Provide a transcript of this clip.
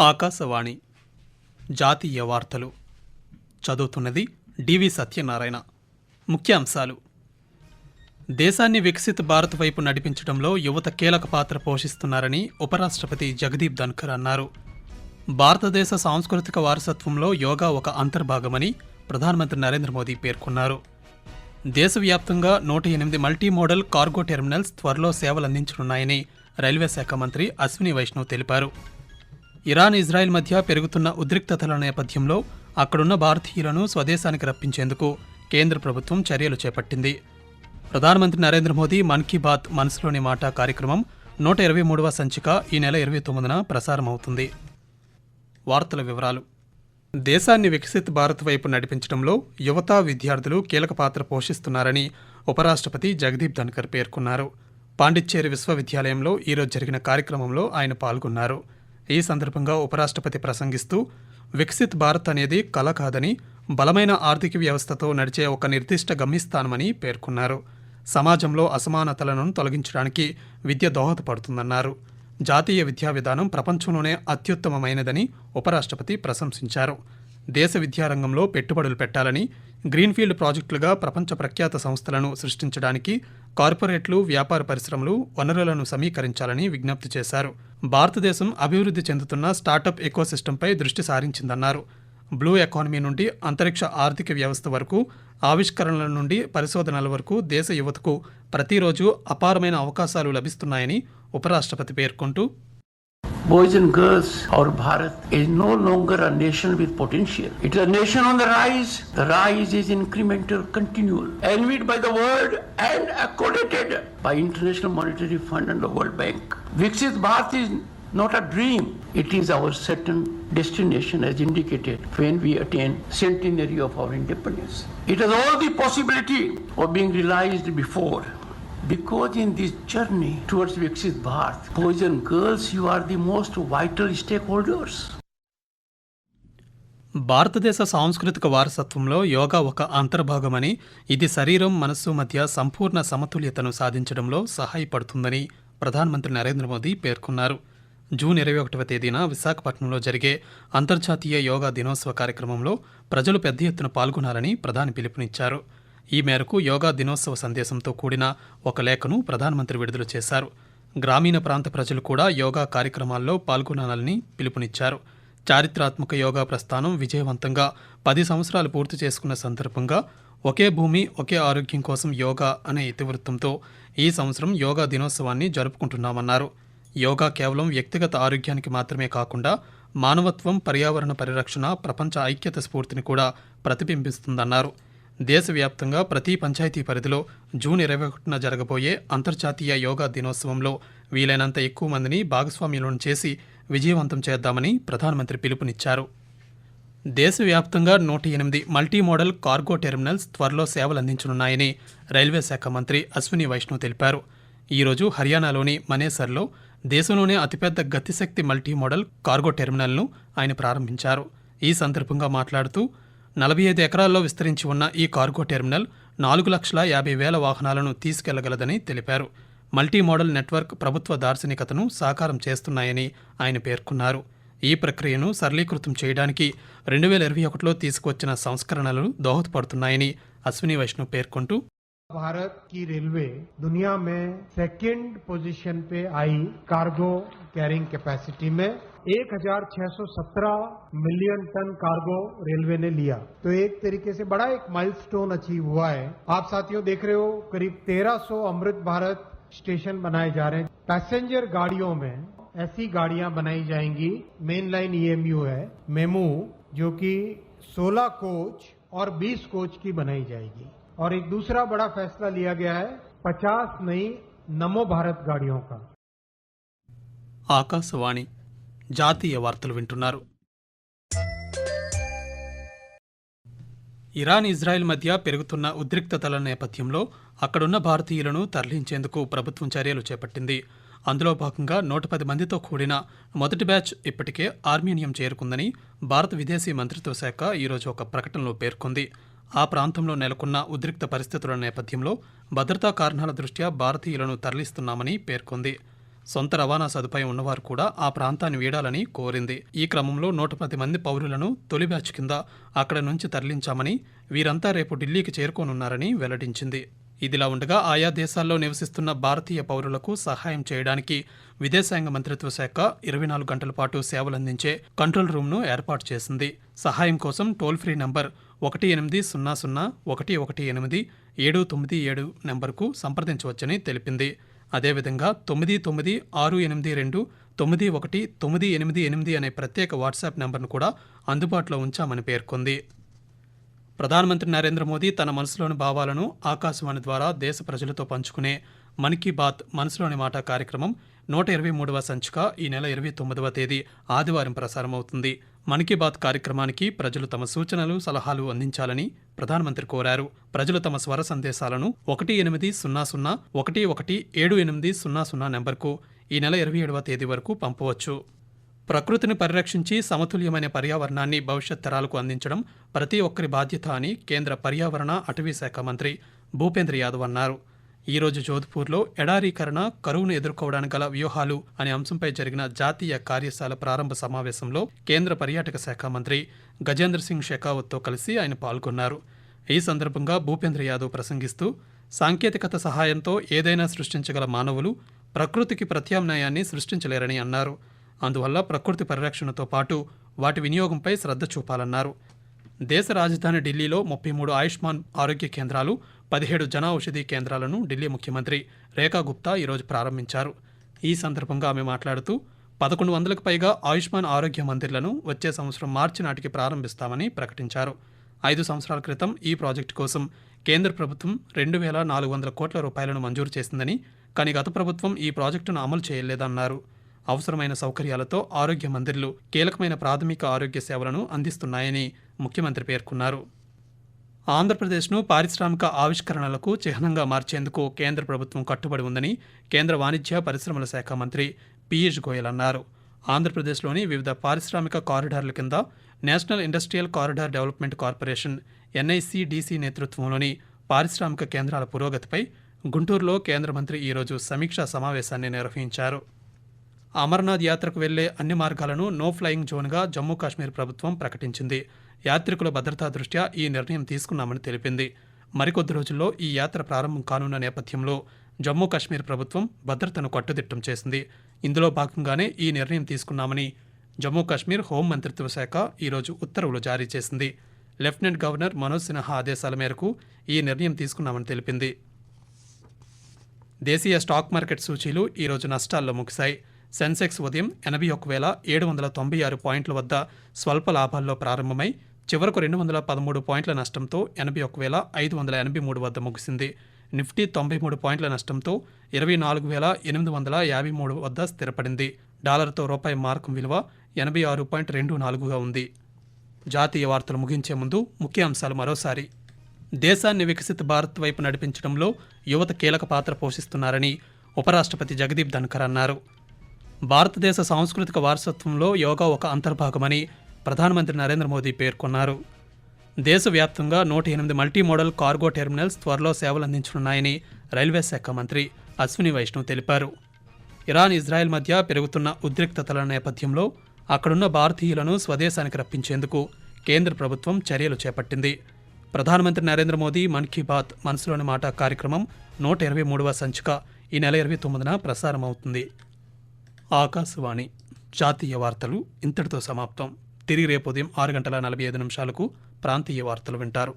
ఆకాశవాణి జాతీయ వార్తలు. చదువుతున్నది డివి సత్యనారాయణ. ముఖ్యాంశాలు. దేశాన్ని వికసిత భారత్ వైపు నడిపించడంలో యువత కీలక పాత్ర పోషిస్తున్నారని ఉపరాష్ట్రపతి జగదీప్ ధన్కర్ అన్నారు. భారతదేశ సాంస్కృతిక వారసత్వంలో యోగా ఒక అంతర్భాగమని ప్రధానమంత్రి నరేంద్ర మోదీ పేర్కొన్నారు. దేశవ్యాప్తంగా నూట ఎనిమిది మల్టీ మోడల్ కార్గో టెర్మినల్స్ త్వరలో సేవలందించనున్నాయని రైల్వే శాఖ మంత్రి అశ్విని వైష్ణవ్ తెలిపారు. ఇరాన్ ఇజ్రాయెల్ మధ్య పెరుగుతున్న ఉద్రిక్తతల నేపథ్యంలో అక్కడున్న భారతీయులను స్వదేశానికి రప్పించేందుకు కేంద్ర ప్రభుత్వం చర్యలు చేపట్టింది. ప్రధానమంత్రి నరేంద్ర మోదీ మన్ కీ బాత్ మనసులోని మాట కార్యక్రమం నూట ఇరవై మూడవ సంచిక ఈ నెల ఇరవై తొమ్మిదిన ప్రసారమవుతుంది. వార్తల వివరాలు. దేశాన్ని వికసిత్ భారత్ వైపు నడిపించడంలో యువత విద్యార్థులు కీలక పాత్ర పోషిస్తున్నారని ఉపరాష్ట్రపతి జగదీప్ ధన్కర్ పేర్కొన్నారు. పాండిచ్చేరి విశ్వవిద్యాలయంలో ఈరోజు జరిగిన కార్యక్రమంలో ఆయన పాల్గొన్నారు. ఈ సందర్భంగా ఉపరాష్ట్రపతి ప్రసంగిస్తూ వికసిత్ భారత్ అనేది కల కాదని బలమైన ఆర్థిక వ్యవస్థతో నడిచే ఒక నిర్దిష్ట గమ్యస్థానమని పేర్కొన్నారు. సమాజంలో అసమానతలను తొలగించడానికి విద్య దోహదపడుతుందన్నారు. జాతీయ విద్యా విధానం ప్రపంచంలోనే అత్యుత్తమమైనదని ఉపరాష్ట్రపతి ప్రశంసించారు. దేశ విద్యారంగంలో పెట్టుబడులు పెట్టాలని గ్రీన్ఫీల్డ్ ప్రాజెక్టులుగా ప్రపంచ ప్రఖ్యాత సంస్థలను సృష్టించడానికి కార్పొరేట్లు వ్యాపార పరిశ్రమలు వనరులను సమీకరించాలని విజ్ఞప్తి చేశారు. భారతదేశం అభివృద్ధి చెందుతున్న స్టార్టప్ ఎకోసిస్టంపై దృష్టి సారించిందన్నారు. బ్లూ ఎకానమీ నుండి అంతరిక్ష ఆర్థిక వ్యవస్థ వరకు ఆవిష్కరణల నుండి పరిశోధనల వరకు దేశ యువతకు ప్రతిరోజు అపారమైన అవకాశాలు లభిస్తున్నాయని ఉపరాష్ట్రపతి పేర్కొంటూ Boys and girls, our Bharat is no longer a nation with potential. It is a nation on the rise. The rise is incremental, continual, envied by the world and accredited by International Monetary Fund and the World Bank. Viksit Bharat is not a dream. It is our certain destination as indicated when we attain centenary of our independence. It has all the possibility of being realized before. Because in this journey towards Viksit Bharat, boys and girls, you are the most vital stakeholders. భారతదేశ సాంస్కృతిక వారసత్వంలో యోగా ఒక అంతర్భాగమని ఇది శరీరం మనస్సు మధ్య సంపూర్ణ సమతుల్యతను సాధించడంలో సహాయపడుతుందని ప్రధానమంత్రి నరేంద్ర మోదీ పేర్కొన్నారు జూన్ ఇరవై ఒకటవ తేదీన విశాఖపట్నంలో జరిగే అంతర్జాతీయ యోగా దినోత్సవ కార్యక్రమంలో ప్రజలు పెద్ద ఎత్తున పాల్గొనాలని ప్రధాని పిలుపునిచ్చారు ఈ మేరకు యోగా దినోత్సవ సందేశంతో కూడిన ఒక లేఖను ప్రధానమంత్రి విడుదల చేశారు. గ్రామీణ ప్రాంత ప్రజలు కూడా యోగా కార్యక్రమాల్లో పాల్గొనాలని పిలుపునిచ్చారు. చారిత్రాత్మక యోగా ప్రస్థానం విజయవంతంగా పది సంవత్సరాలు పూర్తి చేసుకున్న సందర్భంగా ఒకే భూమి ఒకే ఆరోగ్యం కోసం యోగా అనే ఇతివృత్తంతో ఈ సంవత్సరం యోగా దినోత్సవాన్ని జరుపుకుంటున్నామన్నారు. యోగా కేవలం వ్యక్తిగత ఆరోగ్యానికి మాత్రమే కాకుండా మానవత్వం పర్యావరణ పరిరక్షణ ప్రపంచ ఐక్యత స్ఫూర్తిని కూడా ప్రతిబింబిస్తుందన్నారు. దేశవ్యాప్తంగా ప్రతి పంచాయతీ పరిధిలో జూన్ ఇరవై ఒకటిన జరగబోయే అంతర్జాతీయ యోగా దినోత్సవంలో వీలైనంత ఎక్కువ మందిని భాగస్వామ్యులను చేసి విజయవంతం చేద్దామని ప్రధానమంత్రి పిలుపునిచ్చారు. దేశవ్యాప్తంగా నూట ఎనిమిది మల్టీ మోడల్ కార్గో టెర్మినల్స్ త్వరలో సేవలందించనున్నాయని రైల్వే శాఖ మంత్రి అశ్విని వైష్ణవ్ తెలిపారు. ఈరోజు హర్యానాలోని మనేసర్లో దేశంలోనే అతిపెద్ద గతిశక్తి మల్టీ మోడల్ కార్గో టెర్మినల్ను ఆయన ప్రారంభించారు. ఈ సందర్భంగా మాట్లాడుతూ నలభై ఐదు ఎకరాల్లో విస్తరించి ఉన్న ఈ కార్గో టెర్మినల్ నాలుగు లక్షల యాభై వేల వాహనాలను తీసుకెళ్ళగలదని తెలిపారు. మల్టీ మోడల్ నెట్వర్క్ ప్రభుత్వ దార్శనికతను సాకారం చేస్తున్నాయని ఆయన పేర్కొన్నారు. ఈ ప్రక్రియను సరళీకృతం చేయడానికి రెండు వేల ఇరవై ఒకటిలో తీసుకువచ్చిన సంస్కరణలు దోహదపడుతున్నాయని అశ్విని వైష్ణవ్ పేర్కొంటూ भारत की रेलवे दुनिया में सेकंड पोजीशन पे आई कार्गो कैरिंग कैपेसिटी में। 1617 मिलियन टन कार्गो रेलवे ने लिया। तो एक तरीके से बड़ा एक माइलस्टोन अचीव हुआ है। आप साथियों देख रहे हो, करीब 1300 अमृत भारत स्टेशन बनाए जा रहे हैं। पैसेंजर गाड़ियों में ऐसी गाड़ियाँ बनाई जाएँगी। मेन लाइन ईएमयू है मेमू जो कि 16 कोच और 20 कोच की बनाई जाएगी। और एक दूसरा बड़ा फैसला लिया गया है 50 नई नमो भारत गाड़ियों का ఆకాశవాణి జాతీయ వార్తలు వింటున్నారు ఇరాన్ ఇజ్రాయెల్ మధ్య పెరుగుతున్న ఉద్రిక్తతల నేపథ్యంలో అక్కడున్న భారతీయులను తరలించేందుకు ప్రభుత్వం చర్యలు చేపట్టింది అందులో భాగంగా నూట పది మందితో కూడిన మొదటి బ్యాచ్ ఇప్పటికే ఆర్మేనియం చేరుకుందని భారత విదేశీ మంత్రిత్వ శాఖ ఈరోజు ఒక ప్రకటనలో పేర్కొంది ఆ ప్రాంతంలో నెలకొన్న ఉద్రిక్త పరిస్థితుల నేపథ్యంలో భద్రతా కారణాల దృష్ట్యా భారతీయులను తరలిస్తున్నామని పేర్కొంది. సొంత రవాణా సదుపాయం ఉన్నవారు కూడా ఆ ప్రాంతాన్ని వీడాలని కోరింది. ఈ క్రమంలో నూట పది మంది పౌరులను తొలి బ్యాచ్ కింద అక్కడ నుంచి తరలించామని వీరంతా రేపు ఢిల్లీకి చేరుకోనున్నారని వెల్లడించింది. ఇదిలా ఉండగా ఆయా దేశాల్లో నివసిస్తున్న భారతీయ పౌరులకు సహాయం చేయడానికి విదేశాంగ మంత్రిత్వ శాఖ ఇరవై నాలుగు గంటల పాటు సేవలందించే కంట్రోల్ రూమ్ను ఏర్పాటు చేసింది. సహాయం కోసం టోల్ ఫ్రీ నంబర్ ఒకటి ఎనిమిది సున్నా సున్నా ఒకటి ఒకటి ఎనిమిది ఏడు తొమ్మిది ఏడు నెంబర్కు సంప్రదించవచ్చని తెలిపింది. అదేవిధంగా తొమ్మిది తొమ్మిది ఆరు ఎనిమిది రెండు తొమ్మిది ఒకటి తొమ్మిది ఎనిమిది ఎనిమిది అనే ప్రత్యేక వాట్సాప్ నెంబర్ను కూడా అందుబాటులో ఉంచామని పేర్కొంది. ప్రధానమంత్రి నరేంద్ర మోదీ తన మనసులోని భావాలను ఆకాశవాణి ద్వారా దేశ ప్రజలతో పంచుకునే మన్ కీ బాత్ మనసులోని మాట కార్యక్రమం నూట ఇరవై మూడవ సంచిక ఈ నెల ఇరవై తొమ్మిదవ తేదీ ఆదివారం ప్రసారమవుతుంది. మన్ కీ బాత్ కార్యక్రమానికి ప్రజలు తమ సూచనలు సలహాలు అందించాలని ప్రధానమంత్రి కోరారు. ప్రజలు తమ స్వర సందేశాలను ఒకటి ఎనిమిది సున్నా సున్నా ఒకటి ఒకటి ఏడు ఎనిమిది సున్నా సున్నా నెంబర్కు ఈ నెల ఇరవై ఏడవ తేదీ వరకు పంపవచ్చు. ప్రకృతిని పరిరక్షించి సమతుల్యమైన పర్యావరణాన్ని భవిష్యత్ తరాలకు అందించడం ప్రతి ఒక్కరి బాధ్యత అని కేంద్ర పర్యావరణ అటవీ శాఖ మంత్రి భూపేంద్ర యాదవ్ అన్నారు. ఈరోజు జోధ్పూర్లో ఎడారీకరణ కరువును ఎదుర్కోవడానికి గల వ్యూహాలు అనే అంశంపై జరిగిన జాతీయ కార్యశాల ప్రారంభ సమావేశంలో కేంద్ర పర్యాటక శాఖ మంత్రి గజేంద్ర సింగ్ షెకావత్తో కలిసి ఆయన పాల్గొన్నారు. ఈ సందర్భంగా భూపేంద్ర యాదవ్ ప్రసంగిస్తూ సాంకేతికత సహాయంతో ఏదైనా సృష్టించగల మానవులు ప్రకృతికి ప్రత్యామ్నాయాన్ని సృష్టించలేరని అన్నారు. అందువల్ల ప్రకృతి పరిరక్షణతో పాటు వాటి వినియోగంపై శ్రద్ధ చూపాలన్నారు. దేశ రాజధాని ఢిల్లీలో ముప్పై మూడు ఆయుష్మాన్ ఆరోగ్య కేంద్రాలు పదిహేడు జన ఔషధి కేంద్రాలను ఢిల్లీ ముఖ్యమంత్రి రేఖా గుప్తా ఈరోజు ప్రారంభించారు. ఈ సందర్భంగా ఆమె మాట్లాడుతూ పదకొండు వందలకు పైగా ఆయుష్మాన్ ఆరోగ్య మందిర్లను వచ్చే సంవత్సరం మార్చి నాటికి ప్రారంభిస్తామని ప్రకటించారు. ఐదు సంవత్సరాల క్రితం ఈ ప్రాజెక్టు కోసం కేంద్ర ప్రభుత్వం రెండు వేల నాలుగు వందల కోట్ల రూపాయలను మంజూరు చేసిందని కానీ గత ప్రభుత్వం ఈ ప్రాజెక్టును అమలు చేయలేదన్నారు. అవసరమైన సౌకర్యాలతో ఆరోగ్య మందిర్లు కీలకమైన ప్రాథమిక ఆరోగ్య సేవలను అందిస్తున్నాయని ముఖ్యమంత్రి పేర్కొన్నారు. ఆంధ్రప్రదేశ్ను పారిశ్రామిక ఆవిష్కరణలకు చిహ్నంగా మార్చేందుకు కేంద్ర ప్రభుత్వం కట్టుబడి ఉందని కేంద్ర వాణిజ్య పరిశ్రమల శాఖ మంత్రి పీయూష్ గోయల్ అన్నారు. ఆంధ్రప్రదేశ్లోని వివిధ పారిశ్రామిక కారిడార్ల కింద national industrial corridor development corporation NICDC నేతృత్వంలోని పారిశ్రామిక కేంద్రాల పురోగతిపై గుంటూరులో కేంద్ర మంత్రి ఈరోజు సమీక్షా సమావేశాన్ని నిర్వహించారు. అమర్నాథ్ యాత్రకు వెళ్ళే అన్ని మార్గాలను నో ఫ్లయింగ్ జోన్గా జమ్మూ కాశ్మీర్ ప్రభుత్వం ప్రకటించింది. యాత్రికుల భద్రతా దృష్ట్యా ఈ నిర్ణయం తీసుకున్నామని తెలిపింది. మరికొద్ది రోజుల్లో ఈ యాత్ర ప్రారంభం కానున్న నేపథ్యంలో జమ్మూ కాశ్మీర్ ప్రభుత్వం భద్రతను కట్టుదిట్టం చేసింది. ఇందులో భాగంగానే ఈ నిర్ణయం తీసుకున్నామని జమ్మూ కాశ్మీర్ హోం మంత్రిత్వ శాఖ ఈరోజు ఉత్తర్వులు జారీ చేసింది. లెఫ్టినెంట్ గవర్నర్ మనోజ్ సిన్హా ఆదేశాల మేరకు ఈ నిర్ణయం తీసుకున్నామని తెలిపింది. దేశీయ స్టాక్ మార్కెట్ సూచీలు ఈరోజు నష్టాల్లో ముగిశాయి. సెన్సెక్స్ ఉదయం ఎనభై ఒక వేల ఏడు వందల తొంభై ఆరు పాయింట్ల వద్ద స్వల్ప లాభాల్లో ప్రారంభమై చివరకు రెండు వందల పదమూడు పాయింట్ల నష్టంతో ఎనభై ఒక వేల ఐదు వందల ఎనభై మూడు వద్ద ముగిసింది. నిఫ్టీ తొంభై మూడు పాయింట్ల నష్టంతో ఇరవై నాలుగు వేల ఎనిమిది వందల యాభై మూడు వద్ద స్థిరపడింది. డాలర్తో రూపాయి మార్కం విలువ ఎనభై ఆరు పాయింట్ రెండు నాలుగుగా ఉంది. జాతీయ వార్తలు ముగించే ముందు ముఖ్య అంశాలు మరోసారి. దేశాన్ని వికసిత భారత్ వైపు నడిపించడంలో యువత కీలక పాత్ర పోషిస్తున్నారని ఉపరాష్ట్రపతి జగదీప్ ధన్కర్ అన్నారు. భారతదేశ సాంస్కృతిక వారసత్వంలో యోగా ఒక అంతర్భాగమని ప్రధానమంత్రి నరేంద్ర మోదీ పేర్కొన్నారు. దేశవ్యాప్తంగా నూట ఎనిమిది మల్టీ మోడల్ కార్గో టెర్మినల్స్ త్వరలో సేవలు అందించనున్నాయని రైల్వే శాఖ మంత్రి అశ్విని వైష్ణవ్ తెలిపారు. ఇరాన్ ఇజ్రాయెల్ మధ్య పెరుగుతున్న ఉద్రిక్తతల నేపథ్యంలో అక్కడున్న భారతీయులను స్వదేశానికి రప్పించేందుకు కేంద్ర ప్రభుత్వం చర్యలు చేపట్టింది. ప్రధానమంత్రి నరేంద్ర మోదీ మన్ కీ బాత్ మనసులోని మాట కార్యక్రమం నూట ఇరవై మూడవ సంచిక ఈ నెల ఇరవై తొమ్మిదిన ప్రసారమవుతుంది. ఆకాశవాణి జాతీయ వార్తలు ఇంతటితో సమాప్తం. తిరిగి రేపు ఉదయం ఆరు గంటల నలభై ఐదు నిమిషాలకు ప్రాంతీయ వార్తలు వింటారు.